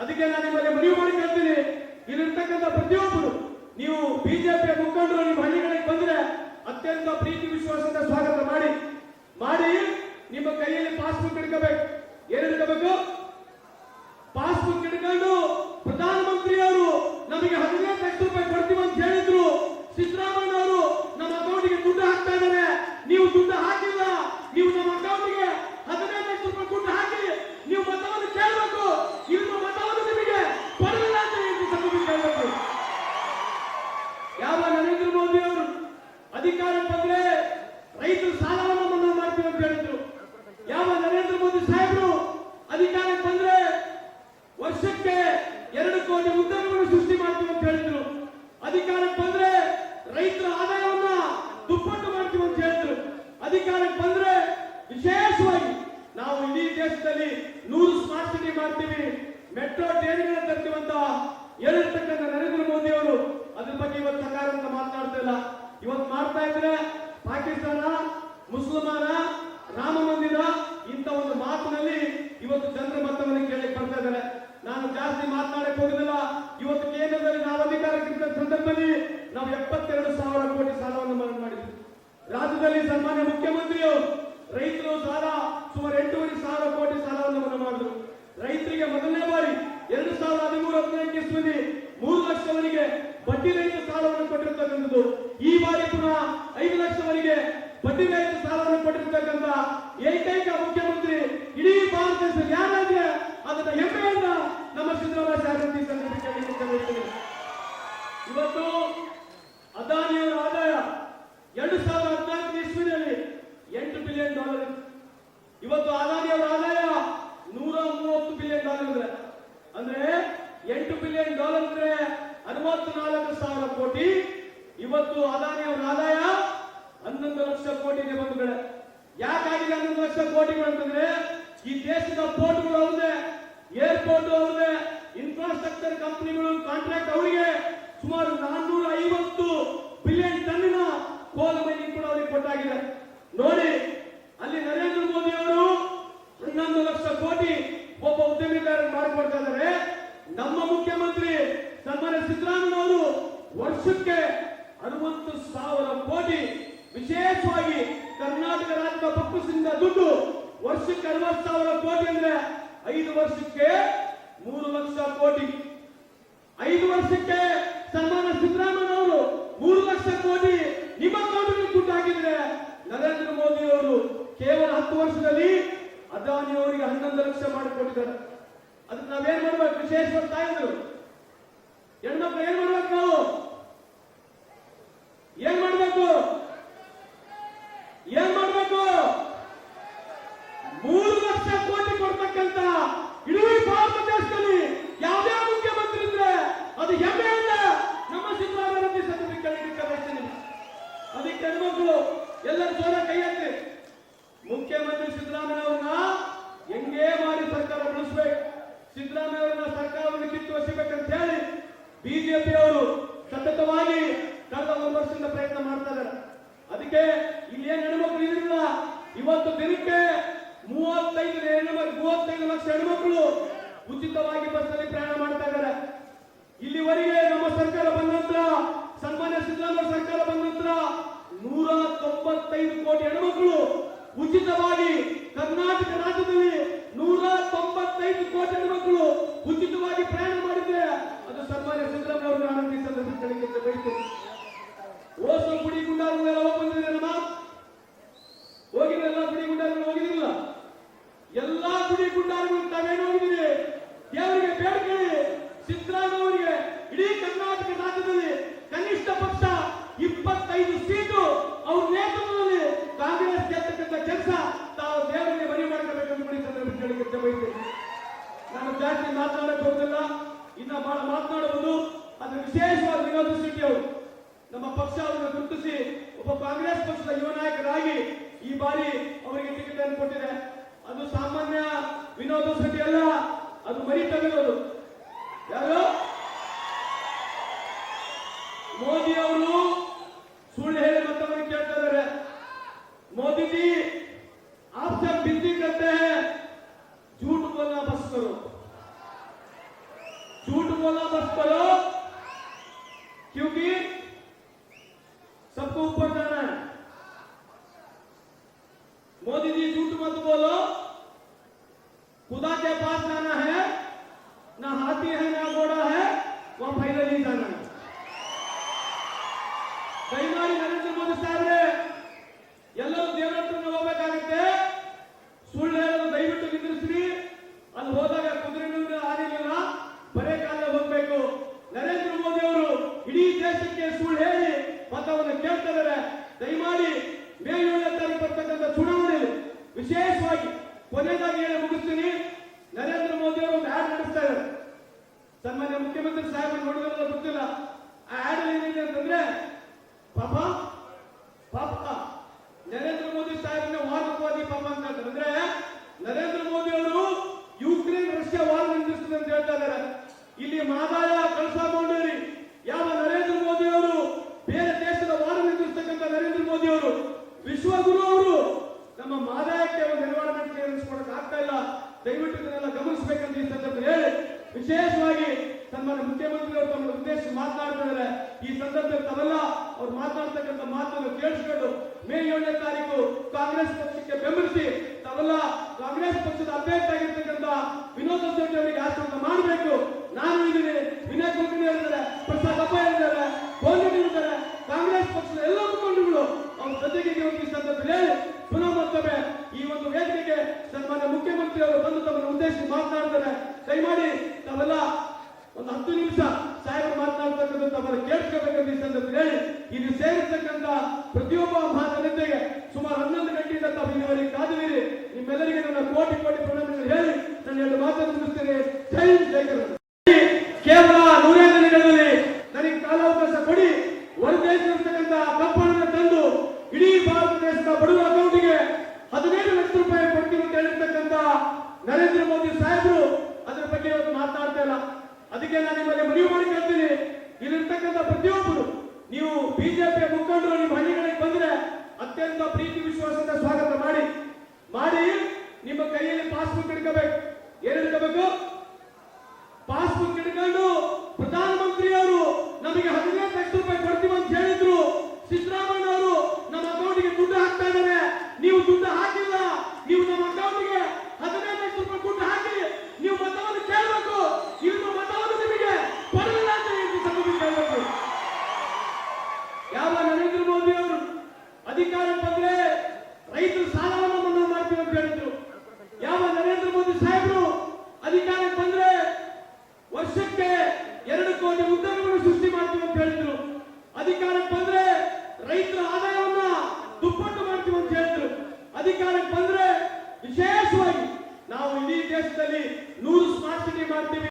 ಅದಕ್ಕೆ ನಾನು ನಿಮಗೆ ಮನವಿ ಮಾಡಿ ಕೇಳ್ತೀನಿ. ಇಲ್ಲಿರ್ತಕ್ಕಂಥ ಪ್ರತಿಯೊಬ್ಬರು, ನೀವು ಬಿಜೆಪಿಯ ಮುಖಂಡರು, ನಿಮ್ಮ ಹಳ್ಳಿಗಳಿಗೆ ಬಂದ್ರೆ ಅತ್ಯಂತ ಪ್ರೀತಿ ವಿಶ್ವಾಸದ ಸ್ವಾಗತ ಮಾಡಿ. ಮಾಡಿ, ನಿಮ್ಮ ಕೈಯಲ್ಲಿ ಪಾಸ್ಬುಕ್ ಹಿಡ್ಕೋಬೇಕು. ಏನ್ ಹಿಡ್ಕೋಬೇಕು? ಪಾಸ್ಬುಕ್ ಹಿಡ್ಕೊಂಡು ಪ್ರಧಾನಮಂತ್ರಿಯವರು ನಮಗೆ ಹದಿನೈದು ಲಕ್ಷ ರೂಪಾಯಿ ಕೊಡ್ತೀವಿ ಅಂತ ಹೇಳಿದ್ರು ಸಿದ್ದರಾಮಯ್ಯ ಅವರು ನಮ್ಮ ಅಕೌಂಟ್ಗೆ ದುಡ್ಡು ಹಾಕ್ತಾ ಇದ್ದಾರೆ ನೀವು ದುಡ್ಡು ಹಾಕಿಲ್ಲ ನೀವು ನಮ್ಮ ಅಕೌಂಟ್ಗೆ ಹದಿನೈದು ಲಕ್ಷ ರೂಪಾಯಿ ದುಡ್ಡು ಹಾಕಿ ನೀವು ಮತವನ್ನು ಕೇಳಬೇಕು ನಿಮ್ಮ ಮತವನ್ನು ನಿಮಗೆ ಕೊಡಲಿಲ್ಲ ಅಂತ ಈ ಸಂದರ್ಭದಲ್ಲಿ ಕೇಳಬೇಕು ಯಾವ ನರೇಂದ್ರ ಮೋದಿ ಅವರು ಅಧಿಕಾರ ಬಂದ್ರೆ ರೈತರು ಸಾಲವನ್ನು ಮನ್ನಾ ಮಾಡ್ತೀವಿ ಅಂತ ಹೇಳಿದ್ರು ಯಾವ ನರೇಂದ್ರ ಮೋದಿ ಸಾಹೇಬರು ಅಧಿಕಾರಕ್ಕೆ ಬಂದ್ರೆ ವರ್ಷಕ್ಕೆ ಎರಡು ಕೋಟಿ ಉದ್ಯೋಗಗಳನ್ನು ಸೃಷ್ಟಿ ಮಾಡ್ತೀವಿ ಅಂತ ಹೇಳಿದ್ರು ಅಧಿಕಾರಕ್ಕೆ ಬಂದ್ರೆ ರೈತರ ಆದಾಯವನ್ನ ದುಪ್ಪಟ್ಟು ಮಾಡ್ತೀವಿ ಅಂತ ಹೇಳಿದ್ರು. ಅಧಿಕಾರಕ್ಕೆ ಬಂದ್ರೆ ವಿಶೇಷವಾಗಿ ನಾವು ಇಡೀ ದೇಶದಲ್ಲಿ ನೂರು ಸ್ಮಾರ್ಟ್ ಸಿಟಿ ಮಾಡ್ತೀವಿ. ಮೆಟ್ರೋ ಟ್ರೈನ್ಗಳ ತರ್ತೀವಿ ಅಂತ ಹೇಳಿರ್ತಕ್ಕಂಥ ನರೇಂದ್ರ ಮೋದಿ ಅವರು ಅದ್ರ ಬಗ್ಗೆ ಇವತ್ತು ಸಕಾರ ಅಂತ ಮಾತನಾಡ್ತಿಲ್ಲ ಇವತ್ತು ಮಾಡ್ತಾ ಇದ್ರೆ ಪಾಕಿಸ್ತಾನ ಮುಸಲ್ಮಾನ ರಾಮ ಮಂದಿರ ಇಂಥ ಒಂದು ಮಾತಿನಲ್ಲಿ ಇವತ್ತು ಜನರ ಮತವನ್ನು ಕೇಳಲಿಕ್ಕೆ ಬರ್ತಾ ಇದ್ದಾರೆ. ನಾನು ಜಾಸ್ತಿ ಮಾತನಾಡಕ್ಕೆ ಹೋಗುದಿಲ್ಲ. ಇವತ್ತು ಕೇಂದ್ರದಲ್ಲಿ ನಾವು ಅಧಿಕಾರಕ್ಕಿಂತ ಸಂದರ್ಭದಲ್ಲಿ ನಾವು ಎಪ್ಪತ್ತೆರಡು ಸಾವಿರ ಕೋಟಿ ಸಾಲವನ್ನು ಮನವಿ ಮಾಡಿದ್ವಿ. ರಾಜ್ಯದಲ್ಲಿ ಸನ್ಮಾನ್ಯ ಮುಖ್ಯಮಂತ್ರಿಯು ರೈತರು ಸಾಲ ಸುಮಾರು ಎಂಟೂವರೆ ಸಾವಿರ ಕೋಟಿ ಸಾಲವನ್ನು ಮನವಿ ಮಾಡಿದ್ರು. ರೈತರಿಗೆ ಮೊದಲನೇ ಬಾರಿ ಎರಡು ಸಾವಿರದ ಹದಿಮೂರು ಹದಿನೈದು ಇಸ್ವಿಯಲ್ಲಿ ಮೂರು ಲಕ್ಷವರೆಗೆ ಬಡ್ಡಿ ರಹಿತ ಸಾಲವನ್ನು ಕೊಟ್ಟಿರ್ತಕ್ಕಂಥದ್ದು. ಈ ಬಾರಿ ಪುನಃ ಐದು ಲಕ್ಷವರೆಗೆ ಬಡ್ಡಿ ರಹಿತ ಸಾಲವನ್ನು ಕೊಟ್ಟಿರ್ತಕ್ಕಂಥ ಏಕೈಕ ಮುಖ್ಯಮಂತ್ರಿ ಇಡೀ ಭಾರತ ಯಾರಾದ್ರೆ ಅದನ್ನ ಹೆಮ್ಮೆಯನ್ನ ನಮ್ಮ ಸಿದ್ದರಾಮಯ್ಯ ಸಾಹೇಬರು ಈ ಸಂದರ್ಭದಲ್ಲಿ ಕೇಳಲಿಕ್ಕೆ ಬಯಸ್ತೀನಿ. ಇವತ್ತು ಅದಾನಿಯವರ ಆದಾಯ ಎರಡು ಸಾವಿರದ ಹದಿನಾಲ್ಕು ಇಸ್ವಿನಲ್ಲಿ ಎಂಟು ಬಿಲಿಯನ್ ಡಾಲರ್. ಇವತ್ತು ಅದಾನಿಯವರ ಆದಾಯ ನೂರ ಮೂವತ್ತು ಬಿಲಿಯನ್ ಡಾಲರ್ ಇದೆ. ಅಂದ್ರೆ ಎಂಟು ಬಿಲಿಯನ್ ಡಾಲರ್ ಅಂದ್ರೆ ಅರವತ್ತು ನಾಲ್ಕು ಸಾವಿರ ಕೋಟಿ. ಇವತ್ತು ಅದಾನಿಯವರ ಆದಾಯ ಹನ್ನೊಂದು ಲಕ್ಷ ಕೋಟಿ ಇದೆ ಬಂಧುಗಳೇ ಯಾಕಾಗಿದೆ ಹನ್ನೊಂದು ಲಕ್ಷ ಕೋಟಿಗಳು ಅಂತಂದ್ರೆ ಈ ದೇಶದ ಪೋರ್ಟ್ಗಳು ಅವ್ರದೇ ಏರ್ಪೋರ್ಟ್ ಅವ್ರದೇ ಇನ್ಫ್ರಾಸ್ಟ್ರಕ್ಚರ್ ಕಂಪನಿಗಳು ಕಾಂಟ್ರಾಕ್ಟ್ ಅವರಿಗೆ ಸುಮಾರು ನಾನ್ನೂರ ಐವತ್ತು ಬಿಲಿಯನ್ ಟನ್ನಿನ ಕೋಲ್ ಮೈನಿಂಗ್ ಕೂಡ ಅವರಿಗೆ ಕೊಟ್ಟಾಗಿದೆ. ನೋಡಿ, ಅಲ್ಲಿ ನರೇಂದ್ರ ಮೋದಿ ಅವರು ಹನ್ನೊಂದು ಲಕ್ಷ ಕೋಟಿ ಒಬ್ಬ ಉದ್ಯಮಿದಾರರು ಮಾಡಿಕೊಡ್ತಾ ಇದ್ದಾರೆ. ನಮ್ಮ ಮುಖ್ಯಮಂತ್ರಿ ಸನ್ಮಾನ್ಯ ಸಿದ್ದರಾಮಯ್ಯ ಅವರು ವರ್ಷಕ್ಕೆ ಅರವತ್ತು ಸಾವಿರ ಕೋಟಿ ವಿಶೇಷವಾಗಿ ಕರ್ನಾಟಕ ರಾಜ್ಯದ ಪಕ್ಕದಿಂದ ದುಡ್ಡು ವರ್ಷಕ್ಕೆ ಅರವತ್ತು ಸಾವಿರ ಕೋಟಿ ಅಂದ್ರೆ ಐದು ವರ್ಷಕ್ಕೆ ಮೂರು ಲಕ್ಷ ಕೋಟಿ. ಐದು ವರ್ಷಕ್ಕೆ ಸನ್ಮಾನ ಸಿದ್ದರಾಮಯ್ಯ ಅವರು ಮೂರು ಲಕ್ಷ ಕೋಟಿ ನಿಮ್ಮ ಅಕೌಂಟ್ಗೆ ಹಾಕಿದ್ರೆ ನರೇಂದ್ರ ಮೋದಿ ಅವರು ಕೇವಲ ಹತ್ತು ವರ್ಷದಲ್ಲಿ ಅದಾನಿ ಅವರಿಗೆ ಹನ್ನೊಂದು ಲಕ್ಷ ಮಾಡಿಕೊಟ್ಟಿದ್ದಾರೆ. ಅದಕ್ಕೆ ನಾವೇನ್ ಮಾಡ್ಬೇಕು? ವಿಶೇಷವಾಗಿ ತಾಯಿದ್ರು. ಹೆಣ್ಮಕ್ಳು ಏನ್ ಮಾಡ್ಬೇಕು ನಾವು? ಏನ್ ಮಾಡ್ಬೇಕು? ಏನ್ ಮಾಡ್ಬೇಕು? ಮೂರು ಲಕ್ಷ ಕೋಟಿ ಕೊಡ್ತಕ್ಕಂತ ಇಡೀ ಭಾರತ ದೇಶದಲ್ಲಿ ಯಾವುದೇ ಮುಖ್ಯಮಂತ್ರಿ ಇದ್ರೆ ಅದು ಹೆಮ್ಮೆ ಅಲ್ಲ ನಮ್ಮ ಸಿದ್ದರಾಮಯ್ಯ ಸಭೆ ಕೇಳಲಿಕ್ಕೆ ಬಯಸ್ತೀನಿ ಅದಕ್ಕೆ ಹೆಣ್ಮಕ್ಳು ಎಲ್ಲರೂ ಜೋರ ಕೈ ಎತ್ತಿ ಮುಖ್ಯಮಂತ್ರಿ ಸಿದ್ದರಾಮಯ್ಯ ಅವ್ರನ್ನ ಹೆಂಗೇ ಮಾಡಿ ಸರ್ಕಾರ ಉಳಿಸ್ಬೇಕು ಸಿದ್ದರಾಮಯ್ಯ ಅವರನ್ನ ಸರ್ಕಾರವನ್ನು ಕಿತ್ತು ವಸಿಬೇಕಂತ ಹೇಳಿ ಬಿಜೆಪಿ ಅವರು ಸತತವಾಗಿ ಕಳೆದ ಒಂದು ವರ್ಷದಿಂದ ಪ್ರಯತ್ನ ಮಾಡ್ತಾ ಇದ್ದಾರೆ ಅದಕ್ಕೆ ಇಲ್ಲಿ ಏನ್ ಹೆಣ್ಮಕ್ಳು ಇದ್ರಿಲ್ಲ ಇವತ್ತು ದಿನಕ್ಕೆ ಮೂವತ್ತೈದು ಹೆಣ್ಮಕ್ಳು ಮೂವತ್ತೈದು ಲಕ್ಷ ಹೆಣ್ಮಕ್ಳು ಉಚಿತವಾಗಿ ಬಸ್ನಲ್ಲಿ ಪ್ರಯಾಣ ಮಾಡ್ತಾ ಇದ್ದಾರೆ. ಇಲ್ಲಿವರೆಗೆ ನಮ್ಮ ಸರ್ಕಾರ ಬಂದ ನಂತರ, ಸನ್ಮಾನ್ಯ ಸಿದ್ದರಾಮಯ್ಯ ಸರ್ಕಾರ ಬಂದ ನಂತರ ನೂರ ತೊಂಬತ್ತೈದು ಕೋಟಿ ಹೆಣ್ಮಕ್ಳು ಉಚಿತವಾಗಿ ಕರ್ನಾಟಕ ರಾಜ್ಯದಲ್ಲಿ ನೂರ ತೊಂಬತ್ತೈದು ಕೋಟಿ ಹೆಣ್ಮಕ್ಳು ಉಚಿತವಾಗಿ ಪ್ರಯಾಣ ಮಾಡಿದ್ರೆ ಅದು ಸನ್ಮಾನ್ಯ ಸಿದ್ದರಾಮಯ್ಯ ಅವರನ್ನು ಸಂದರ್ಭದಲ್ಲಿ ಬಯಸ್ತೇನೆ. ಅದು ವಿಶೇಷವಾಗಿ ವಿನೋದ ಶೆಟ್ಟಿ ಅವರು ನಮ್ಮ ಪಕ್ಷ ಅವರನ್ನು ಗುರುತಿಸಿ ಒಬ್ಬ ಕಾಂಗ್ರೆಸ್ ಪಕ್ಷದ ಯುವ ನಾಯಕರಾಗಿ ಈ ಬಾರಿ ಅವರಿಗೆ ಟಿಕೆಟ್ ಅನ್ನು ಕೊಟ್ಟಿದೆ. ಅದು ಸಾಮಾನ್ಯ ವಿನೋದ ಶೆಟ್ಟಿ ಅಲ್ಲ, ಅದು ಮರಿ ತಗಲೋದು ಯಾರು? ಮೋದಿ ಅವರು ಸುಳ್ಳು ಹೇಳಿ क्योंकि सबको ऊपर जाना है। मोदी जी, झूठ मत बोलो। खुदा के पास जाना है, ना हाथी है, ना घोड़ा है, वहाँ फाइनली जाना है। ಕೊನೆಯದಾಗಿ ಹೇಳಿ ಮುಗಿಸ್ತೀನಿ. ನರೇಂದ್ರ ಮೋದಿ ಅವರು ಒಂದು ಆಡ್ ನಡೆಸ್ತಾ ಇದ್ದಾರೆ ಸನ್ಮಾನ್ಯ ಮುಖ್ಯಮಂತ್ರಿ ಸಾಹೇಬ್ ನೋಡಿದ್ರೆ ಗೊತ್ತಿಲ್ಲ. ಆ ಆಡ್ ಏನಿದೆ ಅಂತಂದ್ರೆ, ಪಾಪ ಪಾಪ ನರೇಂದ್ರ ಮೋದಿ ಸಾಹೇಬ್ನ ವಾದಕವಾದಿ ಪಾಪ ಅಂತ ಅಂದ್ರೆ ನರೇಂದ್ರ ಮೋದಿ ಅವರು ಯುಕ್ರೇನ್ ರಷ್ಯಾ ವಾರ ನಿಂದಿಸ್ತದೆ ಅಂತ ಹೇಳ್ತಾ ಇದ್ದಾರೆ. ಇಲ್ಲಿ ಮಾದಾಯ ಕಳಸ ಬಂಡೂರಿ ಯಾವ ನರೇಂದ್ರ ಮೋದಿ ಅವರು ಬೇರೆ ದೇಶದ ವಾರ ನಿಂದಿಸ್ತಕ್ಕಂಥ ನರೇಂದ್ರ ಮೋದಿ ಅವರು ವಿಶ್ವಗುರು ಅವರು ನಮ್ಮ ಮಾದಾಯಕ್ಕೆ ಒಂದು ಎನ್ವೈರನ್ಮೆಂಟ್ ಕ್ಲಿಯರೆನ್ಸ್ ಕೊಡಕ್ ಆಗ್ತಾ ಇಲ್ಲ. ದಯವಿಟ್ಟು ಇದನ್ನೆಲ್ಲ ಗಮನಿಸಬೇಕಂತ ಈ ಸಂದರ್ಭದಲ್ಲಿ ಹೇಳಿ. ವಿಶೇಷವಾಗಿ ತಮ್ಮ ಮುಖ್ಯಮಂತ್ರಿಗಳು ತಮ್ಮ ಉದ್ದೇಶ ಮಾತನಾಡ್ತಿದ್ದಾರೆ ಈ ಸಂದರ್ಭದಲ್ಲಿ ತಾವೆಲ್ಲ ಅವ್ರು ಮಾತನಾಡ್ತಕ್ಕಂಥ ಮಾತನ್ನು ಕೇಳಿಸ್ಕೊಂಡು ಮೇ ಏಳನೇ ತಾರೀಕು ಕಾಂಗ್ರೆಸ್ ಪಕ್ಷಕ್ಕೆ ಬೆಂಬಲಿಸಿ ತಾವೆಲ್ಲ ಕಾಂಗ್ರೆಸ್ ಪಕ್ಷದ ಅಭ್ಯರ್ಥಿ ಆಗಿರ್ತಕ್ಕಂಥ ವಿನೋದ ಶೆಟ್ಟಿ ಅವರಿಗೆ ಆಶೀರ್ವಾದ ಮಾಡಬೇಕು ನಾನು ಇದ್ದೀನಿ ವಿನಯ್ ಕುಲಕರ್ಣಿ ಹೇಳಿದ್ದಾರೆ ಪ್ರಸಾದ್ ಅಪ್ಪ ಹೇಳಿದ್ದಾರೆ ಗೋವಿಂದ ಹೇಳಿದ್ದಾರೆ ಕಾಂಗ್ರೆಸ್ ಪಕ್ಷದ ಎಲ್ಲ ಮುಖಂಡರುಗಳು ಅವ್ರ ಜೊತೆಗೆ ಇವತ್ತು ಈ ಸಂದರ್ಭದಲ್ಲಿ ಹೇಳಿ ಪುನಃ ಮತ್ತೊಮ್ಮೆ ಈ ಒಂದು ವೇದಿಕೆಗೆ ಸನ್ಮಾನ್ಯ ಮುಖ್ಯಮಂತ್ರಿ ಅವರು ಬಂದು ತಮ್ಮನ್ನು ಉದ್ದೇಶಿಸಿ ಮಾತನಾಡ್ತಾರೆ. ದಯಮಾಡಿ ತಾವೆಲ್ಲ ಒಂದು ಹತ್ತು ನಿಮಿಷ ಸಾಹೇಬರು ಮಾತನಾಡ್ತಕ್ಕಂಥ ತಮ್ಮನ್ನು ಕೇಳಿಸ್ಕೋಬೇಕಂತ ಈ ಸಂದರ್ಭದಲ್ಲಿ ಹೇಳಿ. ಇಲ್ಲಿ ಸೇರಿರ್ತಕ್ಕಂಥ ಪ್ರತಿಯೊಬ್ಬ ಮಹಾಜನತೆಗೆ ಸುಮಾರು ಹನ್ನೊಂದು ಗಂಟೆಯಿಂದ ತಾವು ಇಲ್ಲಿವರೆಗೆ ಕಾದಿದ್ದೀರಿ. ನಿಮ್ಮೆಲ್ಲರಿಗೆ ನನ್ನ ಕೋಟಿ ಕೋಟಿ ಪ್ರಣಾಮಗಳು ಹೇಳಿ. ನಾನು ಎರಡು ಮಾತನ್ನು ಮುಗಿಸ್ತೇನೆ ಜೈ ಹಿಂದ್, ಜೈ ಕರ್ನಾಟಕ ಕೇವಲ ನೂರೇ ದಿನಗಳಲ್ಲಿ ನನಗೆ ಕಾಲಾವಕಾಶ ಕೊಡಿ ಹೊರದೇಶಿರ್ತಕ್ಕಂಥ ಕಪ್ಪನ್ನು ತಂದು ಇಡೀ ಭಾರತ ದೇಶದ ಬಡವರ ಅಕೌಂಟಿಗೆ ಹದಿನೈದು ಲಕ್ಷ ರೂಪಾಯಿ ಕೊಡ್ತೀವಿ ಅಂತ ಹೇಳಿರ್ತಕ್ಕಂಥ ನರೇಂದ್ರ ಮೋದಿ ಸಾಹೇಬರು ಅದರ ಬಗ್ಗೆ ಇವತ್ತು ಮಾತನಾಡ್ತಾ ಇಲ್ಲ ಅದಕ್ಕೆ ನಾನು ನಿಮ್ಮಲ್ಲಿ ಮನವಿ ಮಾಡಿ ಕೇಳ್ತೀನಿ. ಇಲ್ಲಿರ್ತಕ್ಕಂಥ ಪ್ರತಿಯೊಬ್ಬರು, ನೀವು ಬಿಜೆಪಿ ಮುಖಂಡರು, ನಿಮ್ಮ ಹಳ್ಳಿಗಳಿಗೆ ಬಂದ್ರೆ ಅತ್ಯಂತ ಪ್ರೀತಿ, ವಿಶ್ವಾಸದಿಂದ ಸ್ವಾಗತ ಮಾಡಿ. ಮಾಡಿ, ನಿಮ್ಮ ಕೈಯಲ್ಲಿ ಪಾಸ್ಬುಕ್ ಹಿಡ್ಕೋಬೇಕು ಅಧಿಕಾರಕ್ಕೆ ಬಂದ್ರೆ ರೈತರ ಆದಾಯವನ್ನ ದುಪ್ಪಟ್ಟು ಮಾಡ್ತೀವಿ ಅಂತ ಹೇಳಿದ್ರು. ಅಧಿಕಾರಕ್ಕೆ ಬಂದ್ರೆ ವಿಶೇಷವಾಗಿ ನಾವು ಇಡೀ ದೇಶದಲ್ಲಿ